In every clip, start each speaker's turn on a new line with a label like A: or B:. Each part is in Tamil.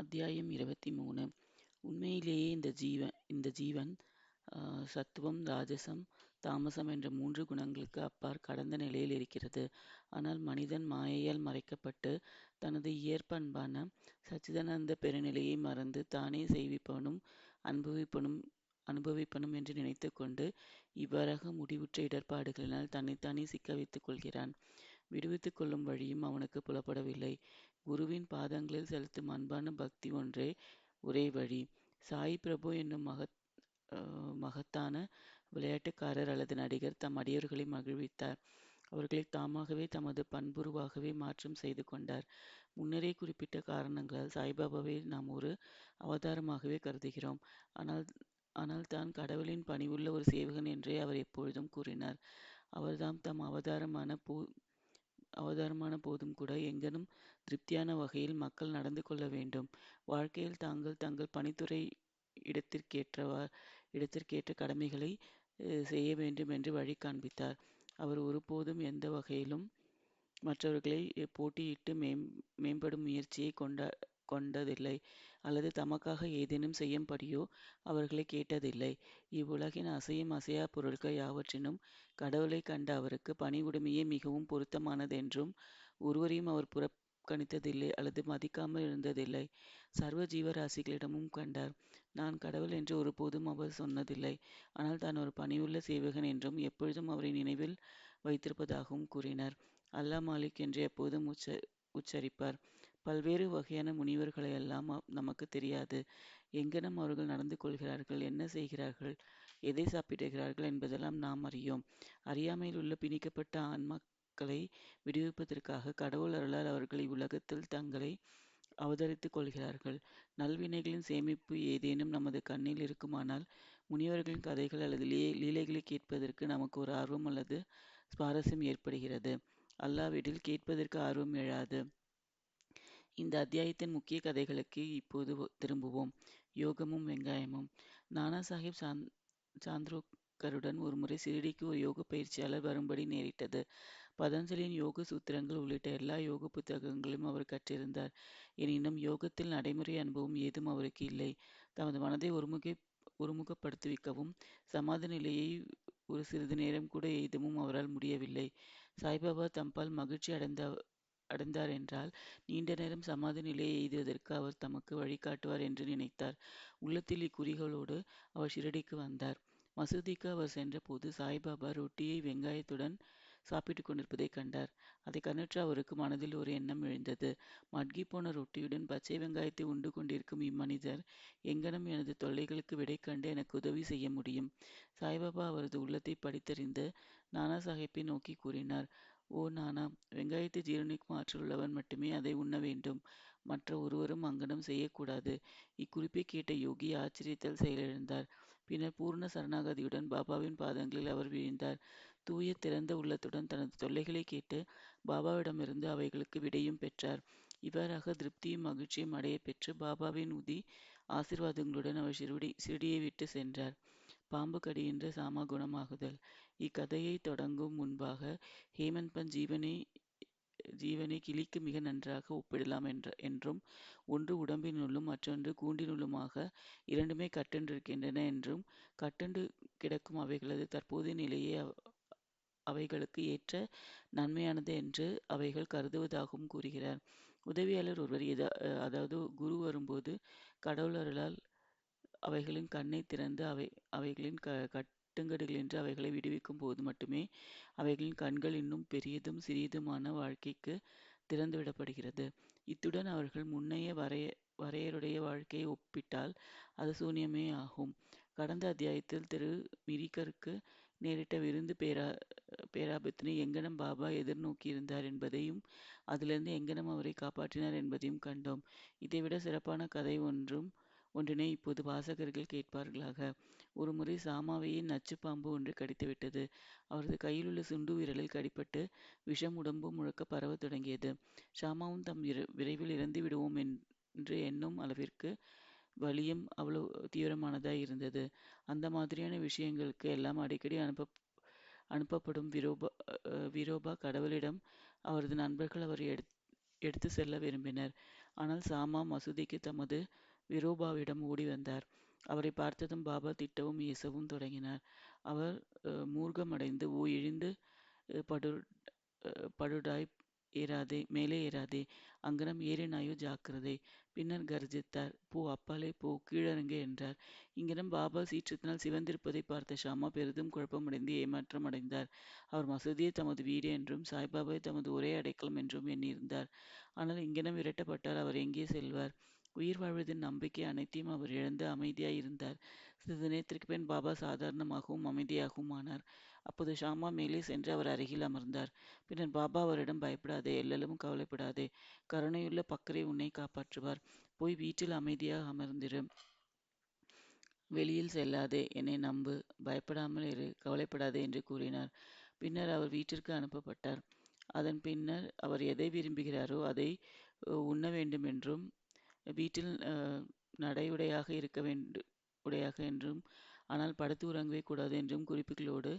A: அத்தியாயம் இருபத்தி மூணு. உண்மையிலேயே இந்த ஜீவன் இந்த ஜீவன் ஆஹ், சத்துவம் ராஜசம் தாமசம் என்ற மூன்று குணங்களுக்கு அப்பாற் கடந்த நிலையில் இருக்கிறது. ஆனால் மனிதன் மாயையால் மறைக்கப்பட்டு தனது இயற்பண்பான சச்சிதானந்த பெருநிலையை மறந்து தானே செய்விப்பவனும் அனுபவிப்பனும் அனுபவிப்பனும் என்று நினைத்து கொண்டு இவ்வாறாக முடிவுற்ற இடர்பாடுகளினால் தன்னைத்தானே சிக்க வைத்துக் கொள்கிறான். விடுவித்துக் கொள்ளும் வழியும் அவனுக்கு புலப்படவில்லை. குருவின் பாதங்களில் செலுத்தும் அன்பான பக்தி ஒன்றே ஒரே வழி. சாய் பிரபு என்னும் மகத் மகத்தான விளையாட்டுக்காரர் அல்லது நடிகர் தம் அடியவர்களை மகிழ்வித்தார். அவர்களை தாமாகவே தமது பண்புருவாகவே மாற்றம் செய்து கொண்டார். முன்னரே குறிப்பிட்ட காரணங்களால் சாய்பாபாவை நாம் ஒரு அவதாரமாகவே கருதுகிறோம். ஆனால் ஆனால் தான் கடவுளின் பணிவுள்ள ஒரு சேவகன் என்றே அவர் எப்பொழுதும் கூறினார். அவர்தாம் தம் அவதாரமான பூ அவதாரமான போதும் கூட எங்கனும் திருப்தியான வகையில் மக்கள் நடந்து கொள்ள வேண்டும். வாழ்க்கையில் தாங்கள் தங்கள் பணித்துறை இடத்திற்கேற்றவா இடத்திற்கேற்ற கடமைகளை செய்ய வேண்டும் என்று வழி காண்பித்தார். அவர் ஒருபோதும் எந்த வகையிலும் மற்றவர்களை போட்டியிட்டு மேம் மேம்படும் முயற்சியை கொண்ட கொண்டதில்லை. அல்லது தமக்காக ஏதேனும் செய்யும்படியோ அவர்களை கேட்டதில்லை. இவ்வுலகின் அசையும் அசையா பொருட்கள் யாவற்றினும் கடவுளை கண்ட அவருக்கு பணிவுடைமையே மிகவும் பொருத்தமானதென்றும் ஒருவரையும் அவர் புறக்கணித்ததில்லை அல்லது மதிக்காமல் இருந்ததில்லை. சர்வ ஜீவராசிகளிடமும் கண்டார். நான் கடவுள் என்று ஒருபோதும் அவர் சொன்னதில்லை. ஆனால் தான் ஒரு பணிவுள்ள சேவகன் என்றும் எப்பொழுதும் அவரை நினைவில் வைத்திருப்பதாகவும் கூறினார். அல்லாஹ் மாலிக் என்று எப்போதும் உச்ச உச்சரிப்பார். பல்வேறு வகையான முனிவர்களையெல்லாம் எல்லாம் நமக்கு தெரியாது. எங்கனம் அவர்கள் நடந்து கொள்கிறார்கள் என்ன செய்கிறார்கள் எதை சாப்பிடுகிறார்கள் என்பதெல்லாம் நாம் அறியோம். அறியாமையில் உள்ள பிணிக்கப்பட்ட ஆன்மாக்களை விடுவிப்பதற்காக கடவுள் அருளால் அவர்கள் இவ்வுலகத்தில் தங்களை அவதரித்துக் கொள்கிறார்கள். நல்வினைகளின் சேமிப்பு ஏதேனும் நமது கண்ணில் இருக்குமானால் முனிவர்களின் கதைகள் அல்லது லீ லீலைகளை கேட்பதற்கு நமக்கு ஒரு ஆர்வம் அல்லது சுவாரஸ்யம் ஏற்படுகிறது. அல்லாவிடில் கேட்பதற்கு ஆர்வம் எழாது. இந்த அத்தியாயத்தின் முக்கிய கதைகளுக்கு இப்போது திரும்புவோம். யோகமும் வெங்காயமும். நானா சாஹிப் சாந் சாந்த்ரோக்கருடன் ஒருமுறை சிறுடிக்கு ஒரு யோக பயிற்சியாளர் வரும்படி நேரிட்டது. பதஞ்சலியின் யோக சூத்திரங்கள் உள்ளிட்ட எல்லா யோக புத்தகங்களையும் அவர் கற்றிருந்தார். எனினும் யோகத்தில் நடைமுறை அனுபவம் ஏதும் அவருக்கு இல்லை. தமது மனதை ஒருமுகை ஒருமுகப்படுத்துவிக்கவும் சமாதி நிலையை ஒரு சிறிது நேரம் கூட எய்தவும் அவரால் முடியவில்லை. சாய்பாபா தம்பால் மகிழ்ச்சி அடைந்த அடைந்தார் என்றால் நீண்ட நேரம் சமாதி நிலையை எய்துவதற்கு அவர் தமக்கு வழிகாட்டுவார் என்று நினைத்தார். உள்ளத்தில் இக்குறிகளோடு அவர் ஷிரடிக்கு வந்தார். மசூதிக்கு அவர் சென்றபோது சாய்பாபா ரொட்டியை வெங்காயத்துடன் சாப்பிட்டு கொண்டிருப்பதை கண்டார். அதை கண்ணற்ற அவருக்கு மனதில் ஒரு எண்ணம் எழுந்தது. மட்கி போன ரொட்டியுடன் பச்சை வெங்காயத்தை உண்டு கொண்டிருக்கும் இம்மனிதர் எங்கனம் எனது தொல்லைகளுக்கு விடை கண்டு எனக்கு உதவி செய்ய முடியும்? சாய்பாபா அவரது உள்ளத்தை படித்தறிந்து நானா சாஹிப்பை நோக்கி கூறினார். ஓ நானா? வெங்காயத்தை ஜீரணிக்கும் ஆற்றல் உள்ளவன் மட்டுமே அதை உண்ண வேண்டும். மற்ற ஒருவரும் அங்கனம் செய்யக்கூடாது. இக்குறிப்பை கேட்ட யோகி ஆச்சரியத்தால் செயலிழந்தார். பின்னர் பூர்ண சரணாகதியுடன் பாபாவின் பாதங்களில் அவர் வீழ்ந்தார் தூய திறந்த உள்ளத்துடன் தனது தொல்லைகளை கேட்டு பாபாவிடமிருந்து அவைகளுக்கு விடையும் பெற்றார். இவ்வாறாக திருப்தியும் மகிழ்ச்சியும் அடைய பெற்று பாபாவின் உதி ஆசீர்வாதங்களுடன் அவர் சிறுடி சிறுடியை விட்டு சென்றார். பாம்பு கடியின்ற சாமா குணமாகுதல் இக்கதையை தொடங்கும் முன்பாக ஹேமந்த் ஜீவனை ஜீவனை கிளிக்கு மிக நன்றாக ஒப்பிடலாம் என்ற என்றும் ஒன்று உடம்பினுள்ளும் மற்றொன்று கூண்டினுள்ளுமாக இரண்டுமே கட்டென்றிருக்கின்றன என்றும் கட்டென்று கிடக்கும் அவைகளது தற்போதைய நிலையை அவைகளுக்கு ஏற்ற நன்மையானது என்று அவைகள் கருதுவதாகவும் கூறுகிறார். உதவியாளர் ஒருவர் எதா அதாவது குரு வரும்போது கடவுளர்களால் அவைகளின் கண்ணை திறந்து அவை அவைகளின் க கட் கட்டுங்கடுகளின்றி அவைகளை விடுவிக்கும் போது மட்டுமே அவைகளின் கண்கள் இன்னும் பெரியதும் சிறியதுமான வாழ்க்கைக்கு திறந்துவிடப்படுகிறது. இத்துடன் அவர்கள் முன்னைய வரைய வரையருடைய வாழ்க்கையை ஒப்பிட்டால் அது சூனியமே ஆகும். கடந்த அத்தியாயத்தில் திரு மிரிக்கருக்கு நேரிட்ட விருந்து பேரா பேராபத்தினை எங்கனம் பாபா எதிர்நோக்கியிருந்தார் என்பதையும் அதிலிருந்து எங்கனம் அவரை காப்பாற்றினார் என்பதையும் கண்டோம். இதைவிட சிறப்பான கதை ஒன்றும் ஒன்றினை இப்போது வாசகர்கள் கேட்பார்களாக ஒருமுறை சாமாவையே நச்சு பாம்பு ஒன்று கடித்துவிட்டது அவரது கையிலுள்ள சுண்டு விரலில் கடிப்பட்டு விஷம் உடம்பு முழக்க பரவத் தொடங்கியது. ஷாமாவும் தம் விரைவில் இறந்து விடுவோம் என்று எண்ணும் அளவிற்கு வலியும் அவ்வளவு தீவிரமானதாய் இருந்தது. அந்த மாதிரியான விஷயங்களுக்கு எல்லாம் அடிக்கடி அனுப்ப அனுப்பப்படும் விரோபா அஹ் விரோபா கடவுளிடம் அவரது நண்பர்கள் அவரை எடுத் எடுத்து செல்ல விரும்பினர். ஆனால் சாமா மசூதிக்கு தமது விரோபாவிடம் ஓடி வந்தார். அவரை பார்த்ததும் பாபா திட்டவும் ஏசவும் தொடங்கினார். அவர் மூர்க்கமடைந்து ஓ எழுந்து படு படுடாய் ஏறாதே மேலே ஏறாதே அங்கனம் ஏறினாயோ ஜாக்கிரதை பின்னர் கர்ஜித்தார் போ அப்பாலே போ கீழறங்கு என்றார். இங்கனம் பாபா சீற்றத்தினால் சிவந்திருப்பதை பார்த்த ஷாமா பெரிதும் குழப்பமடைந்து ஏமாற்றம் அடைந்தார். அவர் மசூதியை தமது வீடு என்றும் சாய்பாபாவை தமது ஒரே அடைக்கலம் என்றும் எண்ணியிருந்தார். ஆனால் இங்கனம் விரட்டப்பட்டால் அவர் எங்கே செல்வார்? உயிர் வாழ்வதின் நம்பிக்கை அனைத்தையும் அவர் இழந்து அமைதியாய் இருந்தார். சிறிது நேரத்திற்கு பின் பாபா சாதாரணமாகவும் அமைதியாகவும் ஆனார். அப்போது ஷாமா மேலே சென்று அவர் அருகில் அமர்ந்தார். பின்னர் பாபா அவரிடம் பயப்படாதே எள்ளளவும் கவலைப்படாதே கருணையுள்ள பக்கரை உன்னை காப்பாற்றுவார். போய் வீட்டில் அமைதியாக அமர்ந்திரு. வெளியில் செல்லாதே என்னை நம்பு பயப்படாமல் இரு கவலைப்படாதே என்று கூறினார். பின்னர் அவர் வீட்டிற்கு அனுப்பப்பட்டார். அதன் பின்னர் அவர் எதை விரும்புகிறாரோ அதை உண்ண வேண்டுமென்றும் வீட்டில் நடையுடையாக இருக்க வேண்டு உடையாக என்றும் ஆனால் படுத்து உறங்கவே கூடாது என்றும் குறிப்புகளோடு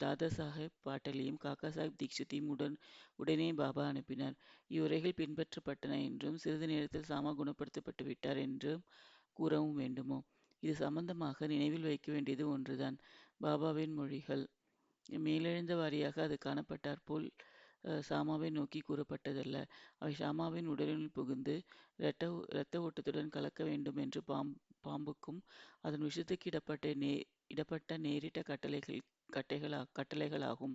A: தாதாசாஹேப் பாட்டலையும் காக்கா சாஹிப் தீக்ஷித்தையும் உடன் உடனே பாபா அனுப்பினார். இவ்வுரைகள் பின்பற்றப்பட்டன என்றும் சிறிது நேரத்தில் சாமா குணப்படுத்தப்பட்டு விட்டார் என்றும் கூறவும் வேண்டுமோ? இது சம்பந்தமாக நினைவில் வைக்க வேண்டியது ஒன்றுதான். பாபாவின் மொழிகள் மேலெழுந்த வாரியாக அது காணப்பட்டார் போல் சாமாவை நோக்கி கூறப்பட்டதல்ல. அவை சாமாவின் உடலினுள் புகுந்து இரத்த இரத்த ஓட்டத்துடன் கலக்க வேண்டும் என்று பாம் பாம்புக்கும் அதன் விஷத்துக்கு இடப்பட்ட நே இடப்பட்ட நேரிட்ட கட்டளைகள் கட்டைகளா கட்டளைகளாகும்.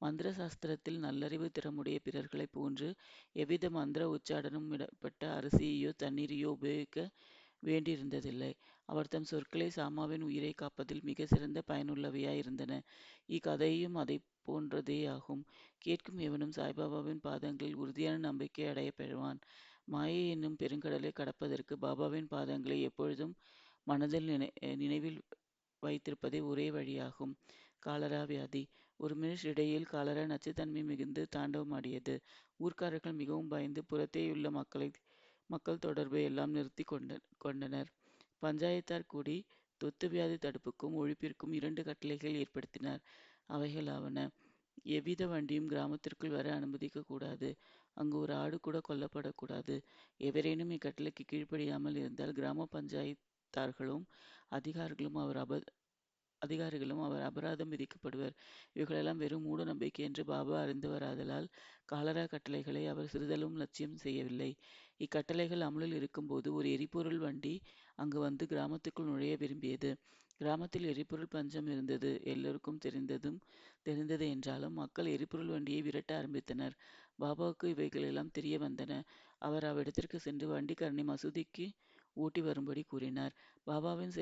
A: மந்திர சாஸ்திரத்தில் நல்லறிவு திறமுடைய பிறர்களைப் போன்று எவ்வித மந்திர உச்சாடனும் இடப்பட்ட அரிசியையோ தண்ணீரையோ உபயோகிக்க வேண்டியிருந்ததில்லை. அவர் தம் சொற்களை சாமாவின் உயிரை காப்பதில் மிக சிறந்த பயனுள்ளவையாயிருந்தன இக்கதையும் அதை போன்றதேயாகும். கேட்கும் எவனும் சாய்பாபாவின் பாதங்களில் உறுதியான நம்பிக்கை அடைய பெறுவான். மாயை என்னும் பெருங்கடலை கடப்பதற்கு பாபாவின் பாதங்களை எப்பொழுதும் மனதில் நினை நினைவில் வைத்திருப்பதே ஒரே வழியாகும். காலரா வியாதி ஒரு மினிட்டிடையில் காலரா நச்சுத்தன்மை மிகுந்து தாண்டவமாடியது. ஊர்க்காரர்கள் மிகவும் பயந்து புறத்தேயுள்ள மக்களை மக்கள் தொடர்பை எல்லாம் நிறுத்திக் கொண்ட கொண்டனர். பஞ்சாயத்தார் கூடி தொத்து வியாதி தடுப்புக்கும் ஒழிப்பிற்கும் இரண்டு கட்டளைகள் ஏற்படுத்தினர். அவைகளாவன எவ்வித வண்டியும் கிராமத்திற்குள் வர அனுமதிக்க கூடாது. அங்கு ஒரு ஆடு கூட கொல்லப்படக்கூடாது எவரேனும் இக்கட்டளைக்கு கீழ்ப்படியாமல் இருந்தால் கிராம பஞ்சாயத்தார்களும் அதிகாரிகளும் அவர் அப அதிகாரிகளும் அவர் அபராதம் விதிக்கப்படுவர். இவைகளெல்லாம் வெறும் மூட நம்பிக்கை என்று பாபா அறிந்து வராதலால் காலரா கட்டளைகளை அவர் சிறிதளவும் லட்சியம் செய்யவில்லை. இக்கட்டளைகள் அமலில் இருக்கும்போது ஒரு எரிபொருள் வண்டி அங்கு வந்து கிராமத்துக்குள் நுழைய விரும்பியது. கிராமத்தில் எரிபொருள் பஞ்சம் இருந்தது எல்லோருக்கும் தெரிந்ததும் தெரிந்தது என்றாலும் மக்கள் எரிபொருள் வண்டியை விரட்ட ஆரம்பித்தனர். பாபாவுக்கு இவைகளெல்லாம் தெரிய வந்தன. அவர் அவ்விடத்திற்கு சென்று வண்டிக்கரணி மசூதிக்கு ஓட்டி வரும்படி கூறினார். பாபாவின்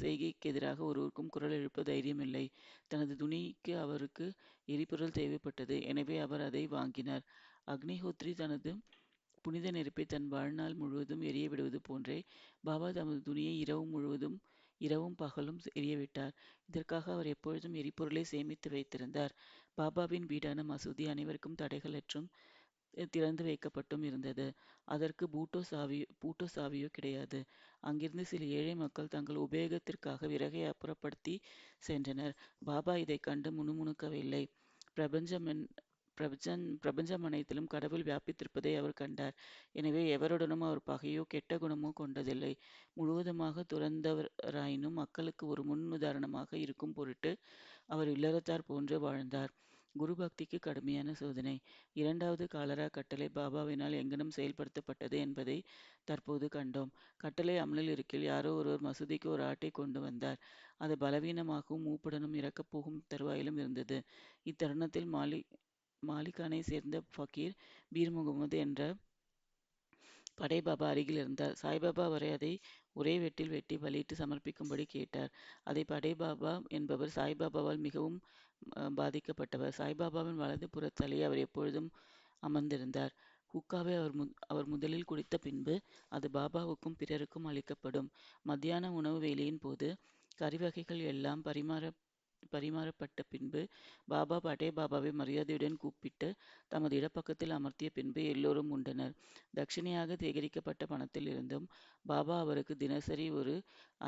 A: செய்கைக்கு எதிராக ஒருவருக்கும் குரல் எழுப்ப தைரியமில்லை. தனது துணிக்கு அவருக்கு எரிபொருள் தேவைப்பட்டது. எனவே அவர் அதை வாங்கினார். அக்னிஹோத்ரி தனது புனித நெருப்பை தன் வாழ்நாள் முழுவதும் எரிய விடுவது போன்றே பாபா தமது துணியை இரவு முழுவதும் இரவும் பகலும் எரியவிட்டார். இதற்காக அவர் எப்பொழுதும் எரிபொருளை சேமித்து வைத்திருந்தார். பாபாவின் வீடான மசூதி அனைவருக்கும் தடைகளற்றும் திறந்து வைக்கப்பட்டும் இருந்தது. அதற்கு பூட்டோ சாவியோ பூட்டோ சாவியோ கிடையாது. அங்கிருந்து சில ஏழை மக்கள் தங்கள் உபயோகத்திற்காக விறகை அப்புறப்படுத்தி சென்றனர். பாபா இதை கண்டு முணுமுணுக்கவில்லை. பிரபஞ்சமென் பிரபஞ்சன் அனைத்திலும் கடவுள் வியாபித்திருப்பதை அவர் கண்டார். எனவே எவருடனும் அவர் பகையோ கெட்ட குணமோ கொண்டதில்லை. முழுவதுமாக துறந்தவராயினும் மக்களுக்கு ஒரு முன் உதாரணமாக இருக்கும் பொருட்டு அவர் இல்லறத்தார் போன்று வாழ்ந்தார். குரு பக்திக்கு கடுமையான சோதனை இரண்டாவது காலரா கட்டளை பாபாவினால் எங்ஙனம் செயல்படுத்தப்பட்டது என்பதை தற்போது கண்டோம். கட்டளை அமலில் இருக்கில் யாரோ ஒருவர் மசூதிக்கு ஒரு ஆட்டை கொண்டு வந்தார். அது பலவீனமாகவும் மூப்புடனும் இறக்கப் போகும் இருந்தது. இத்தருணத்தில் மாலி மாலிகானை சேர்ந்த ஃபக்கீர் பீர் முகமது என்ற படைபாபா அருகில் இருந்தார். சாய்பாபா அவரை அதை ஒரே வெட்டில் வெட்டி பலியிட்டு சமர்ப்பிக்கும்படி கேட்டார். அதை படைபாபா என்பவர் சாய்பாபாவால் மிகவும் பாதிக்கப்பட்டவர். சாய்பாபாவின் வலது புறத்தலையே அவர் எப்பொழுதும் அமர்ந்திருந்தார். ஹுக்காவை அவர் மு அவர் முதலில் குடித்த பின்பு அது பாபாவுக்கும் பிறருக்கும் அளிக்கப்படும். மத்தியான உணவு வேலையின் போது கறிவகைகள் எல்லாம் பரிமாற பரிமாறப்பட்ட பின்பு பாபா படே பாபாவை மரியாதையுடன் கூப்பிட்டு தமது இடப்பக்கத்தில் அமர்த்திய பின்பு எல்லோரும் உண்டனர். தட்சிணையாக சேகரிக்கப்பட்ட பணத்தில் இருந்தும் பாபா அவருக்கு தினசரி ஒரு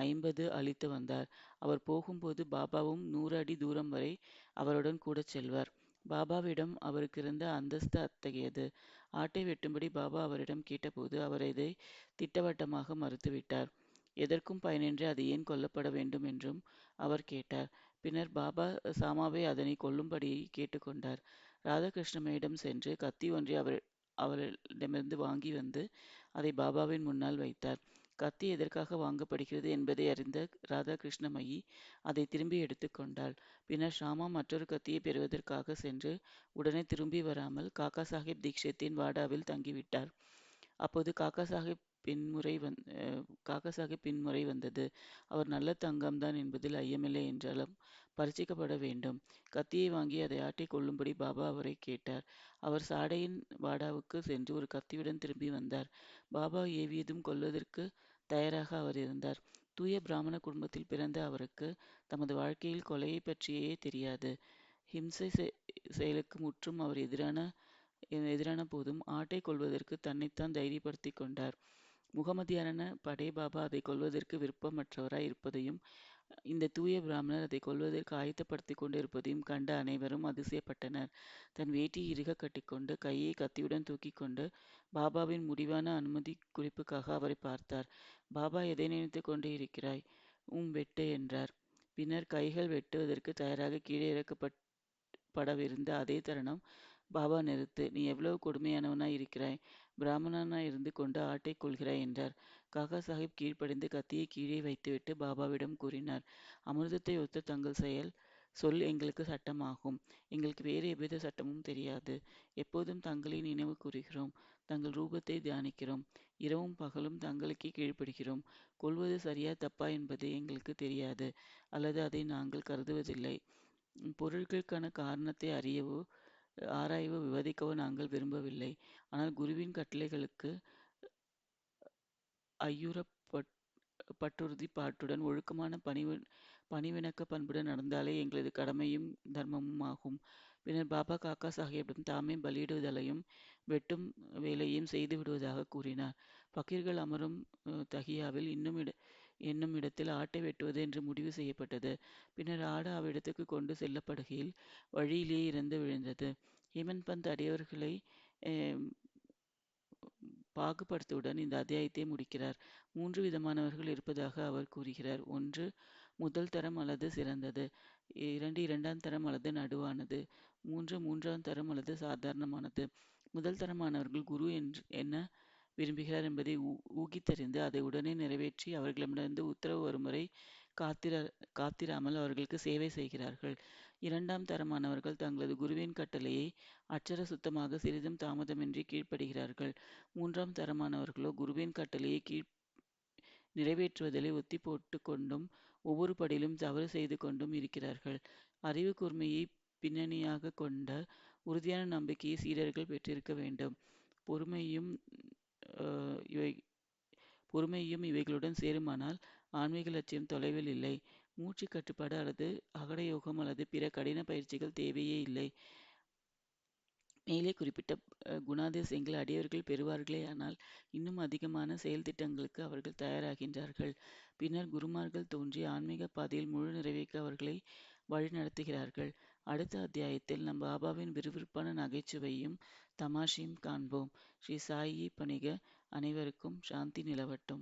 A: ஐம்பது அளித்து வந்தார். அவர் போகும்போது பாபாவும் நூறு அடி தூரம் வரை அவருடன் கூட செல்வார். பாபாவிடம் அவருக்கிருந்த அந்தஸ்து அத்தகையது. ஆட்டை வெட்டும்படி பாபா அவரிடம் கேட்டபோது அவர் இதை திட்டவட்டமாக மறுத்துவிட்டார் எதற்கும் பயனின்றி அது ஏன் கொல்லப்பட வேண்டும் என்றும் அவர் கேட்டார் பின்னர் பாபா சாமாவை அதனை கொல்லும்படி கேட்டுக்கொண்டார். ராதாகிருஷ்ணமையிடம் சென்று கத்தி ஒன்றை அவர் அவரிடமிருந்து வாங்கி வந்து அதை பாபாவின் முன்னால் வைத்தார். கத்தி எதற்காக வாங்கப்படுகிறது என்பதை அறிந்த ராதாகிருஷ்ணமயி அதை திரும்பி எடுத்துக்கொண்டாள் பின்னர் ஷாமா மற்றொரு கத்தியை பெறுவதற்காக சென்று உடனே திரும்பி வராமல் காக்கா சாஹிப் தீக்ஷித்தின் வாடாவில் தங்கிவிட்டார். அப்போது காக்கா சாஹிப் பின்முறை வந் காக்கா பின்முறை வந்தது. அவர் நல்ல தங்கம்தான் என்பதில் ஐயமில்லை என்றாலும் பரிசிக்கப்பட வேண்டும். கத்தியை வாங்கி அதை ஆட்டி கொள்ளும்படி பாபா அவரை கேட்டார். அவர் சாடையின் வாடாவுக்கு சென்று ஒரு கத்தியுடன் திரும்பி வந்தார். பாபா ஏவியதும் கொல்வதற்கு தயாராக அவர் இருந்தார். தூய பிராமண குடும்பத்தில் பிறந்த அவருக்கு தமது வாழ்க்கையில் கொலையை பற்றியே தெரியாது. ஹிம்சை செயலுக்கு முற்றும் அவர் எதிரான எதிரான போதும் ஆட்டை கொள்வதற்கு தன்னைத்தான் தைரியப்படுத்தி கொண்டார். முகமதியான படே பாபா அதை கொல்வதற்கு விருப்பமற்றவராய் இருப்பதையும் இந்த தூய பிராமணர் அதை கொல்வதற்கு ஆயத்தப்படுத்தி கொண்டு இருப்பதையும் கண்ட அனைவரும் அதிசயப்பட்டனர். தன் வேட்டியை இறுக கட்டிக்கொண்டு கையை கத்தியுடன் தூக்கி கொண்டு பாபாவின் முடிவான அனுமதி குறிப்புக்காக அவரை பார்த்தார். பாபா எதை நினைத்து கொண்டு இருக்கிறாய்? உம் வெட்டு என்றார். பின்னர் கைகள் வெட்டுவதற்கு தயாராக கீழே இறக்கப்படவிருந்த அதே தருணம் பாபா நிறுத்து. நீ எவ்வளவு கொடுமையானவனாய் இருக்கிறாய்? பிராமணனாய் இருந்து கொண்டு ஆட்டை கொள்கிறாய் என்றார். காக்கா சாஹிப் கீழ்ப்படிந்து கத்தியை கீழே வைத்துவிட்டு பாபாவிடம் கூறினார் அமிர்தத்தை ஒத்த தங்கள் செயல் சொல் எங்களுக்கு சட்டமாகும். எங்களுக்கு வேறு எவ்வித சட்டமும் தெரியாது. எப்போதும் தங்களை நினைவு கூறுகிறோம். தங்கள் ரூபத்தை தியானிக்கிறோம். இரவும் பகலும் தங்களுக்கே கீழ்ப்படுகிறோம். கொள்வது சரியா தப்பா என்பது எங்களுக்கு தெரியாது. அல்லது அதை நாங்கள் கருதுவதில்லை. பொருட்களுக்கான காரணத்தை அறியவோ ஆராயவோ விவாதிக்கவோ நாங்கள் விரும்பவில்லை. ஆனால் குருவின் கட்டளைகளுக்கு ஐயுறப்பட் பட்டுறுதி பாட்டுடன் ஒழுக்கமான பணிவு பணிவிணக்க பண்புடன் நடந்தாலே எங்களது கடமையும் தர்மமும் ஆகும் பின்னர் பாபா காக்கா சாஹிப்பிடம் தாமே பலியிடுதலையும் வெட்டும் வேலையும் செய்து விடுவதாக கூறினார். பக்கீர்கள் அமரும் தகியாவில் இன்னும் இட என்னும் இடத்தில் ஆட்டை வெட்டுவது என்று முடிவு செய்யப்பட்டது. பின்னர் ஆடு அவ்விடத்துக்கு கொண்டு செல்லப்படுகையில் வழியிலேயே இறந்து விழுந்தது. ஹேமந்த் பந்த் அடியவர்களை பாகுபடுத்துவதுடன் இந்த அத்தியாயத்தை முடிக்கிறார். மூன்று விதமானவர்கள் இருப்பதாக அவர் கூறுகிறார். ஒன்று முதல் தரம் அல்லது சிறந்தது. இரண்டு இரண்டாம் தரம் அல்லது நடுவானது. மூன்று மூன்றாம் தரம் அல்லது சாதாரணமானது. முதல் தரமானவர்கள் குரு என்று என்ன விரும்புகிறார் என்பதை ஊகித்தறிந்து அதை உடனே நிறைவேற்றி அவர்களிடமிருந்து உத்தரவு வரும் வரை காத்திர காத்திராமல் அவர்களுக்கு சேவை செய்கிறார்கள். இரண்டாம் தரமானவர்கள் தங்களது குருவின் கட்டளையை அச்சர சுத்தமாக சிறிதும் தாமதமின்றி கீழ்ப்படுகிறார்கள். மூன்றாம் தரமானவர்களோ குருவின் கட்டளையை கீழ் நிறைவேற்றுவதிலே ஒத்தி போட்டு கொண்டும் ஒவ்வொரு படியிலும் தவறு செய்து கொண்டும் இருக்கிறார்கள். அறிவு கூர்மையை பின்னணியாக கொண்ட உறுதியான நம்பிக்கையை சீடர்கள் பெற்றிருக்க வேண்டும். பொறுமையும் இவை பொறுமையும் இவைகளுடன் சேருமானால் ஆன்மீக லட்சியம் தொலைவில் இல்லை. மூச்சு கட்டுப்பாடு அல்லது அகட யோகம் அல்லது பிற கடின பயிற்சிகள் தேவையே இல்லை. மேலே குறிப்பிட்ட குணாதிசயங்கள் அடியவர்கள் பெறுவார்களே ஆனால் இன்னும் அதிகமான செயல் திட்டங்களுக்கு அவர்கள் தயாராகின்றார்கள். பின்னர் குருமார்கள் தோன்றி ஆன்மீக பாதையில் முழு நிறைவேற்க அவர்களை வழிநடத்துகிறார்கள். அடுத்த அத்தியாயத்தில் நம் பாபாவின் விறுவிறுப்பான நகைச்சுவையும் தமாஷையும் காண்போம். ஸ்ரீ சாயி பணிக அனைவருக்கும் சாந்தி நிலவட்டும்.